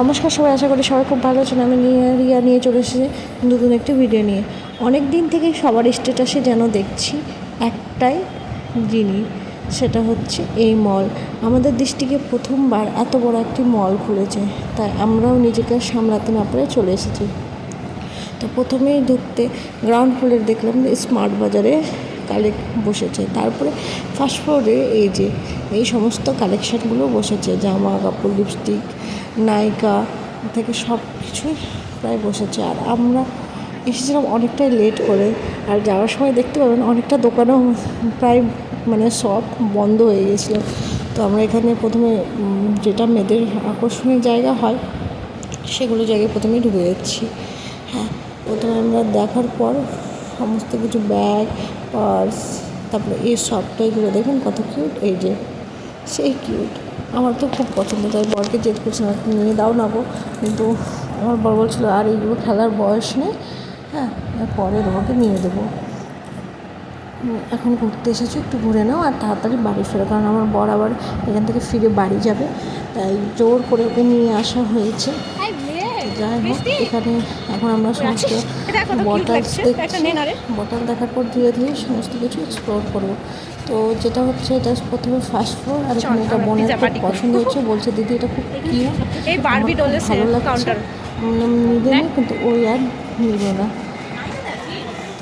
নমস্কার সবাই, আশা করি সবাই খুব ভালো আছেন। আমি নিয়ে, রিয়া নিয়ে চলে এসেছি নতুন একটি ভিডিও নিয়ে। অনেক দিন থেকেই সবার স্ট্যাটাসে যেন দেখছি একটাই জিনিস, সেটা হচ্ছে এই মল আমাদের দৃষ্টিকে প্রথমবার এত বড় একটি মল খুলেছে, তাই আমরাও নিজেকে সামলাতে না পেরে চলে এসেছি। তো প্রথমেই ঢুকতে গ্রাউন্ড ফ্লোরে দেখলাম স্মার্ট বাজারে কালেক্ট বসেছে। তারপরে ফার্স্ট ফ্লোরে এই যে, এই সমস্ত কালেকশানগুলো বসেছে, জামা কাপড় লিপস্টিক নায়িকা থেকে সব কিছুই প্রায় বসেছে। আর আমরা এসেছিলাম অনেকটাই লেট করে, আর যাওয়ার সময় দেখতে পাবেন অনেকটা দোকানও প্রায় মানে সব বন্ধ হয়ে গেছিল। তো আমরা এখানে প্রথমে যেটা মেয়েদের আকর্ষণীয় জায়গা হয়, সেগুলো জায়গায় প্রথমেই ঢুকে যাচ্ছি। হ্যাঁ প্রথমে আমরা দেখার পর সমস্ত কিছু ব্যাগ পার্স, তারপরে এই সবটাই ঘুরে দেখুন কত কিউট এই যে, সেই কিউট আমার তো খুব পছন্দ, তাই বরকে জেদ করছিলাম, একটু নিয়ে দাও না গো। কিন্তু আমার বর বলছিল, আর এইগুলো খেলার বয়স নেই। হ্যাঁ পরে তোমাকে নিয়ে দেবো। এখন ঘুরতে এসেছ, একটু ঘুরে নাও আর তাড়াতাড়ি বাড়ি ফেরো। কারণ আমার বর আবার এখান থেকে ফিরে বাড়ি যাবে, তাই জোর করে ওকে নিয়ে আসা হয়েছে। যাই হোক এখানে এখন আমরা সমস্ত বটালস দেখছি। বটাল দেখার পর ধীরে ধীরে সমস্ত কিছু এক্সপ্লোর করব। তো যেটা হচ্ছে এটা প্রথমে ফার্স্ট ফ্লোর আর এখানে এটা বোনের খুব পছন্দ হচ্ছে বলছে দিদি এটা খুব কিউট এই বারবি ডলের ভালো লাগছে। নিবে না কিন্তু ওই আর নিল না।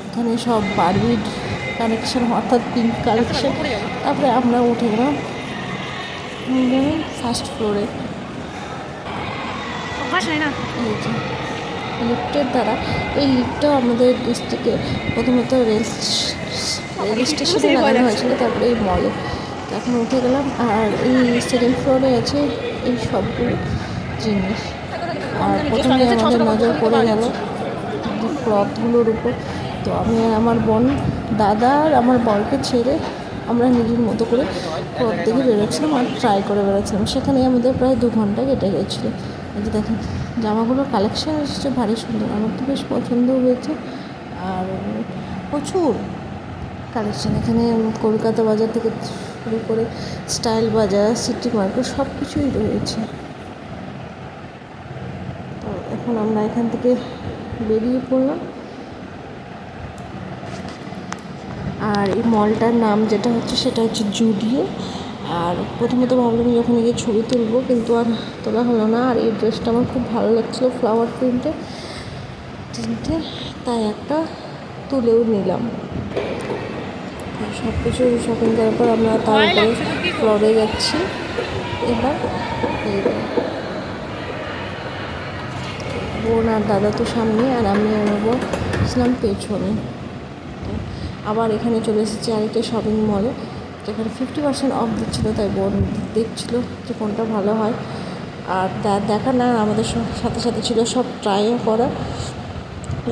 এখানে সব বারবির কালেকশন অর্থাৎ পিঙ্ক কালেকশন তারপরে আমরা উঠে গেলাম ফার্স্ট ফ্লোরে না? লিফটের দ্বারা এই লিফটটাও আমাদের ডিস্ট্রিক্টে প্রথমত রেল রেল স্টেশনে লাগানো হয়েছিল তারপরে এই মলে এখন উঠে গেলাম আর এই সেকেন্ড ফ্লোরে আছে এই সবগুলো জিনিস। আর প্রথমে আমাদের নজর পড়ে গেল ক্লথগুলোর উপর। তো আমি আর আমার বোন দাদা আর আমার বরকে ছেড়ে আমরা নিজের মতো করে ক্লথ থেকে বেরোচ্ছিলাম আর ট্রাই করে বেরোচ্ছিলাম সেখানে আমাদের প্রায় দু ঘণ্টা কেটে গেছিল। এই যে দেখেন, জামাগুলোর কালেকশন এসেছে, ভারী সুন্দর। আমার তো বেশ পছন্দ হয়েছে। আর প্রচুর কালেকশন এখানে কলকাতা বাজার থেকে শুরু করে স্টাইল বাজার, সিটি মার্কেট সব কিছুই রয়েছে। তো এখন আমরা এখান থেকে বেরিয়ে পড়লাম। আর এই মলটার নাম যেটা হচ্ছে, সেটা হচ্ছে জুডিও। আর প্রথমত ভাবলাম যে ওখানে গিয়ে ছবি তুলবো, কিন্তু আর তোলা হলো না। আর এই ড্রেসটা আমার খুব ভালো লাগছিল ফ্লাওয়ার প্রিন্টে প্রিন্টে তাই একটা তুলেও নিলাম। সব কিছু শপিং করার পর আমরা তারপরে ফ্লোরে যাচ্ছি। এবার বোন আর দাদা তো সামনে, আর আমি আর ছিলাম পেছনে। আবার এখানে চলে এসেছি আরেকটা শপিং মলে যেখানে ফিফটি পার্সেন্ট অফ দিচ্ছিল, তাই বোন দেখছিল যে কোনটা ভালো হয়। আর দা- দেখা না, আমাদের সাথে সাথে ছিল সব ট্রাইও করা।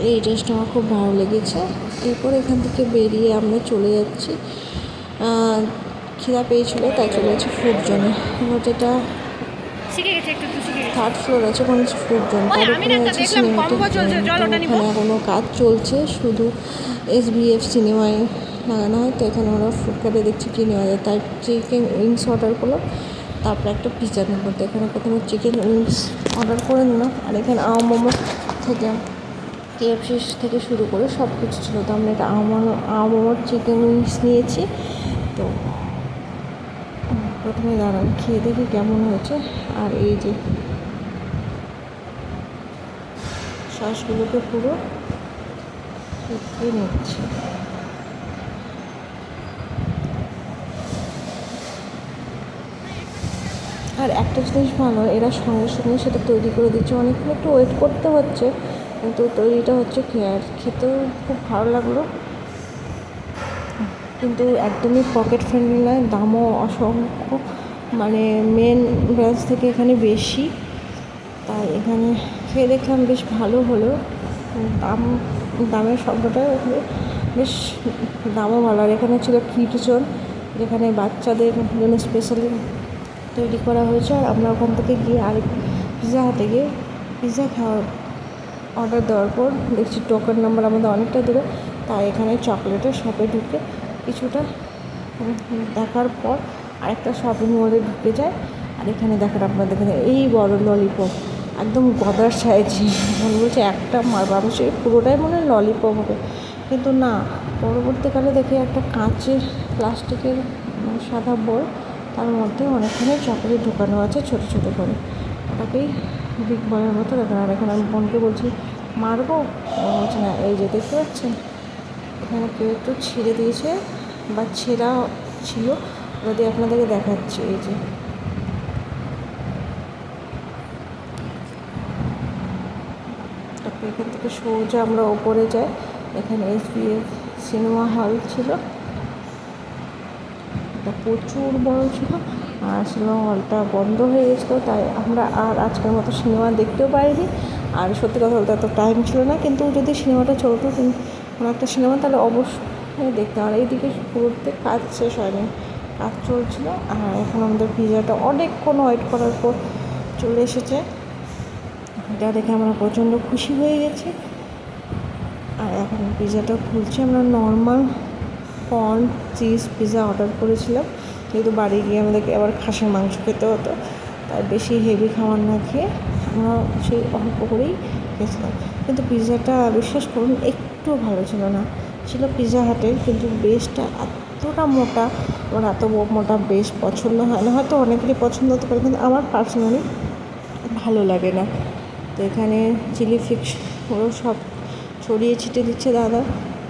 এই ড্রেসটা আমার খুব ভালো লেগেছে। এরপর এখান থেকে বেরিয়ে আমরা চলে যাচ্ছি। খিদা পেয়েছিল, তাই চলে যাচ্ছি ফুড জোনে এবার যেটা থার্ড ফ্লোর আছে ওখানে হচ্ছে ফুড জোন তার উপরে আছে সিনেমাটিক। ওখানে এখনও কাজ চলছে শুধু এস বিএফ সিনেমায় লাগানো হয় তো এখানে আমরা ফ্লিপকার্টে দেখছি কী নেওয়া যায়। তাই চিকেন উইংস অর্ডার করলাম তারপরে একটা পিজা নেব তো এখানে প্রথমে চিকেন উইংস অর্ডার করে নিলাম আর এখানে আম মোমো থেকে কেএফসি থেকে শুরু করে সব কিছু ছিল। তো আমরা এটা আম আম মোমোর চিকেন উইংস নিয়েছি। তো প্রথমে দাঁড়ান খেয়ে দেখি কেমন হয়েছে। আর এই যে শ্বাসগুলোকে পুরো শুকিয়ে নিচ্ছি। আর একটা জিনিস ভালো, এরা সঙ্গে সঙ্গে সেটা তৈরি করে দিচ্ছে। অনেকক্ষণ একটু ওয়েট করতে হচ্ছে, কিন্তু তৈরিটা হচ্ছে খেয়ে আর? খেতেও খুব ভালো লাগল। কিন্তু একদমই পকেট ফ্রেন্ডলি নয়, দামও অসংখ্য মানে মেন ব্রাঞ্চ থেকে এখানে বেশি। তাই এখানে খেয়ে দেখলাম বেশ ভালো হলো। দাম, দামের শব্দটা বেশ দামও ভালো। আর এখানে ছিল কিটজন যেখানে বাচ্চাদের জন্য স্পেশালি তৈরি করা হয়েছে। আর আমরা ওখান থেকে গিয়ে আরেক পিৎজা হাতে গিয়ে পিৎজা খাওয়ার অর্ডার দেওয়ার পর দেখছি টোকেন নাম্বার আমাদের অনেকটা দূরে। তাই এখানে চকলেটের শপে ঢুকে কিছুটা দেখার পর আরেকটা শপিং মলে ঢুকে যায়। আর এখানে দেখেন আপনাদের এই বড় ললিপপ একদম গদার সাইজ, মনে বলছে একটা মানুষের পুরোটাই মনে হয় ললিপপ হবে। কিন্তু না, পরবর্তীকালে দেখি একটা কাঁচের প্লাস্টিকের সাদা বল, তার মধ্যে অনেকখানি চকলেট ঢোকানো আছে ছোটো ছোটো করে। ওটাকেই বিগ বলের মতো দেখা আর এখন আমি বোনকে বলছি, মারবো? বলছে, না, এই যে দেখতে পাচ্ছেন, এখানে কেউ একটু ছিঁড়ে দিয়েছে বা ছেঁড়া ছিল যদি আপনাদেরকে দেখাচ্ছি, এই যে। এখান থেকে সোজা আমরা ওপরে যাই। এখানে এস সিনেমা হল ছিল। এটা প্রচুর বড় ছিল আর সিনেমা হলটা বন্ধ হয়ে গেছিল, তাই আমরা আর আজকের মতো সিনেমা দেখতেও পাইনি। আর সত্যি কথা বলতে এত টাইম ছিল না, কিন্তু যদি সিনেমাটা চলতো কোনো একটা সিনেমা, তাহলে অবশ্যই দেখতাম। আর এইদিকে পুরোতে কাজ শেষ হয়নি, কাজ চলছিল। আর এখন আমাদের পিজাটা অনেকক্ষণ ওয়েট করার পর চলে এসেছে। এটা দেখে আমরা প্রচণ্ড খুশি হয়ে গেছি। আর এখন পিজাটা খুলছি। আমরা normal corn cheese pizza order করেছিলাম। যেহেতু বাড়ি গিয়ে আমাদেরকে আবার খাসির মাংস খেতে হতো, তাই বেশি হেভি খাবার না খেয়ে আমরা সেই অল্প করেই খেয়েছিলাম। কিন্তু পিজাটা বিশ্বাস করুন একটু ভালো ছিল না। ছিল পিজা হাটের কিন্তু বেসটা এতটা মোটা আমার এত মোটা বেশ পছন্দ হয় না। হয়তো অনেকেরই পছন্দ হতে পারে, কিন্তু আমার পার্সোনালি ভালো লাগে না। তো এখানে চিলি ফিক্স ওগুলো সব ছড়িয়ে ছিটিয়ে দিচ্ছে দাদা।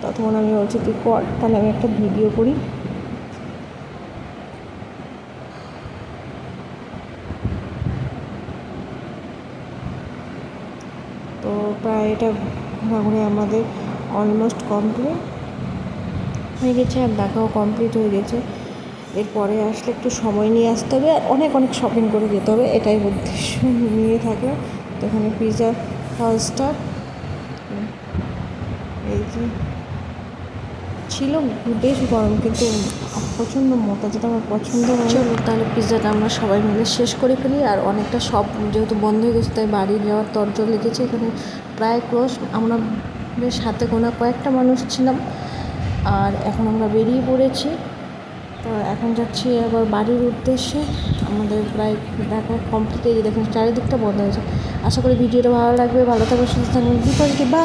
তখন আমি বলছি, তুই কর, তাহলে আমি একটা ভিডিও করি। তো প্রায় এটা ঘোরাঘুরি আমাদের অলমোস্ট কমপ্লিট হয়ে গেছে আর দেখাও কমপ্লিট হয়ে গেছে। এরপরে আসলে একটু সময় নিয়ে আসতে হবে আর অনেক অনেক শপিং করে যেতে হবে, এটাই উদ্দেশ্য। নিয়ে থাকে এখানে পিজা ফার্স্টার এই যে, ছিল বেশ গরম, কিন্তু প্রচণ্ড মোটা, যেটা আমার পছন্দ চলো তাহলে পিৎজাটা আমরা সবাই মিলে শেষ করে ফেলি, আর অনেকটা সব যেহেতু বন্ধ হয়ে গেছে, তাই বাড়ি যাওয়ার তরজর লেগেছে, এখানে প্রায় ক্লোজ আমরা বেশ হাতে গোনা কয়েকটা মানুষ ছিলাম, আর এখন আমরা বেরিয়ে পড়েছি। তো এখন যাচ্ছি আবার বাড়ির উদ্দেশ্যে। আমাদের প্রায় দেখা কমপ্লিট এই দেখুন, চারিদিকটা বন্ধ হয়েছে। আশা করি ভিডিওটা ভালো লাগবে। ভালো থাকবে সুস্থ থাকবে বা